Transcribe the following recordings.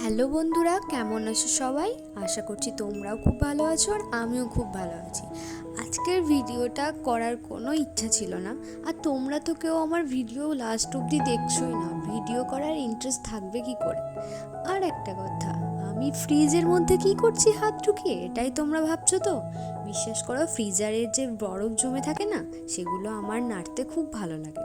Hello বন্ধুরা, কেমন আছো সবাই? আশা করছি তোমরাও খুব ভালো আছো আর আমিও খুব ভালো আছি। আজকের ভিডিওটা করার কোনো ইচ্ছা ছিল না। আর তোমরা তো কেউ আমার ভিডিও লাস্ট অবধি দেখছোই না। ভিডিও করার ইন্টারেস্ট থাকবে কি করে? আর একটা কথা, আমি ফ্রিজের মধ্যে কি করছি হাত ঢুকিয়ে? এটাই তোমরা ভাবছ তো? বিশ্বাস করো, ফ্রিজারের যে বরফ জমে থাকে না, সেগুলো আমার নাড়তে খুব ভালো লাগে।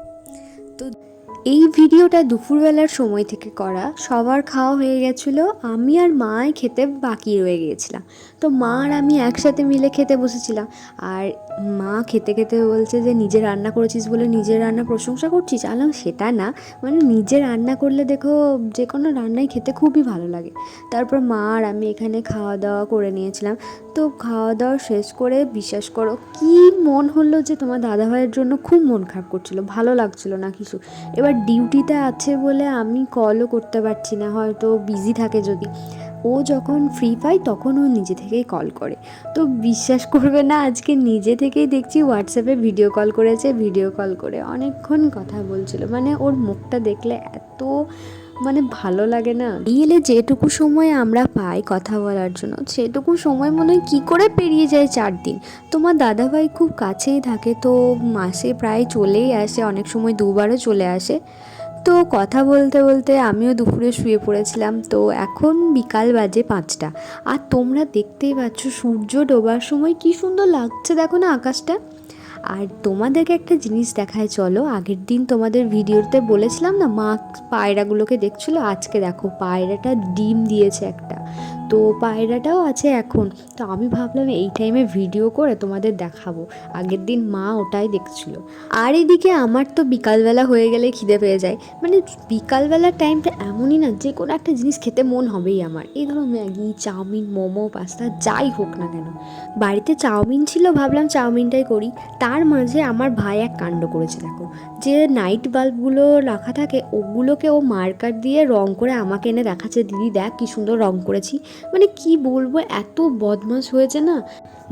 এই ভিডিওটা দুপুরবেলার সময় থেকে করা। সবার খাওয়া হয়ে গেছিল। আমি আর মাই খেতে বাকি রয়ে গিয়েছিলাম। তো মা আর আমি একসাথে মিলে খেতে বসেছিলাম। আর মা খেতে খেতে বলছে যে, নিজে রান্না করেছিস বলে নিজের রান্না প্রশংসা করছিস? আলাম সেটা না। মানে নিজে রান্না করলে দেখো, যে কোনো রান্নাই খেতে খুবই ভালো লাগে। তারপর মা আর আমি এখানে খাওয়া দাওয়া করে নিয়েছিলাম। তো খাওয়া দাওয়া শেষ করে বিশ্বাস করো, কি মন হলো যে তোমার দাদাভাইয়ের জন্য খুব মন খারাপ করছিল। ভালো লাগছিল না কিছু। এবার ডিউটিতে আছে বলে আমি কলও করতে পারছি না, হয়তো বিজি থাকে যদি। ও যখন ফ্রি পায় তখন ও নিজে থেকেই কল করে। তো বিশ্বাস করবে না, আজকে নিজে থেকেই দেখছি হোয়াটসঅ্যাপে ভিডিও কল করেছে ভিডিও কল করে অনেকক্ষণ কথা বলছিল। মানে ওর মুখটা দেখলে এত মানে ভালো লাগে না। বিয়েলে যেটুকু সময় আমরা পাই কথা বলার জন্য, সেটুকু সময় মনে হয় কী করে পেরিয়ে যায় চার দিন। তোমার দাদাভাই খুব কাছেই থাকে, তো মাসে প্রায় চলেই আসে, অনেক সময় দুবারও চলে আসে। তো কথা বলতে বলতে আমিও দুপুরে শুয়ে পড়েছিলাম, তো এখন বিকাল বাজে পাঁচটা। আর তোমরা দেখতেই পাচ্ছ সূর্য ডোবার সময় কি সুন্দর লাগছে দেখো না আকাশটা? আর তোমাদেরকে একটা জিনিস দেখায়, চলো। আগের দিন তোমাদের ভিডিওতে বলেছিলাম না, মা পায়রাগুলোকে দেখছিলো? আজকে দেখো, পায়রাটা ডিম দিয়েছে একটা। তো পায়রাটাও আছে এখন। তো আমি ভাবলাম এই টাইমে ভিডিও করে তোমাদের দেখাবো। আগের দিন মা ওটাই দেখছিল। আর এদিকে আমার তো বিকালবেলা হয়ে গেলে খিদে পেয়ে যায়। মানে বিকালবেলার টাইমটা এমনই না, যে কোনো একটা জিনিস খেতে মন হবেই আমার। এই ধরো ম্যাগি, চাউমিন, মোমো, পাস্তা, যাই হোক না কেন। বাড়িতে চাউমিন ছিল, ভাবলাম চাউমিনটাই করি। তার মাঝে আমার ভাই এক কাণ্ড করেছে, দেখো। যে নাইট বাল্বগুলো রাখা থাকে, ওগুলোকে ও মার্কার দিয়ে রং করে আমাকে এনে দেখাচ্ছে, দিদি দেখ কি সুন্দর রং করেছি। মানে কি বলব, এত বদমাস হয়েছে না?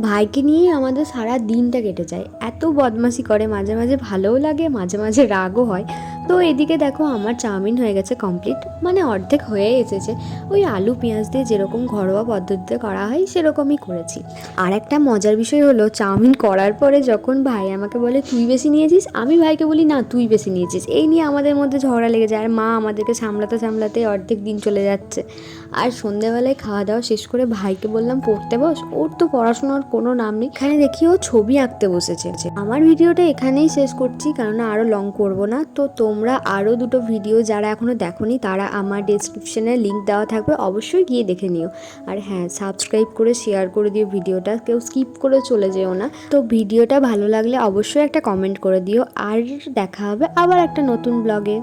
ভাইকে নিয়ে আমাদের সারা দিনটা কেটে যায়। এত বদমাসি করে, মাঝে মাঝে ভালোও লাগে, মাঝে মাঝে রাগও হয়। তো এদিকে দেখো আমার চাউমিন হয়ে গেছে কমপ্লিট মানে অর্ধেক হয়ে এসেছে। ওই আলু, পেঁয়াজ দিয়ে যেরকম ঘরোয়া পদ্ধতিতে করা হয়, সেরকমই করেছি। আর একটা মজার বিষয় হলো, চাউমিন করার পরে যখন ভাই আমাকে বলে, তুই বেশি নিয়েছিস? আমি ভাইকে বলি, না, তুই বেশি নিয়েছিস। এই নিয়ে আমাদের মধ্যে ঝগড়া লেগে যায়। আর মা আমাদেরকে সামলাতে সামলাতে অর্ধেক দিন চলে যাচ্ছে। আর সন্ধেবেলায় খাওয়া দাওয়া শেষ করে ভাইকে বললাম, পড়তে বস? ওর তো পড়াশোনার কোনো নাম নেই। এখানে দেখি ও ছবি আঁকতে বসেছে। আমার ভিডিওটা এখানেই শেষ করছি কারণ আরও লং করব না। তো তোমরা আরও দুটো ভিডিও যারা এখনও দেখোনি, তারা আমার ডিসক্রিপশানে লিঙ্ক দেওয়া থাকবে, অবশ্যই গিয়ে দেখে নিও। আর হ্যাঁ সাবস্ক্রাইব করে শেয়ার করে দিও ভিডিওটা, কেউ স্কিপ করে চলে যেও না। তো ভিডিওটা ভালো লাগলে অবশ্যই একটা কমেন্ট করে দিও। আর দেখা হবে আবার একটা নতুন ব্লগে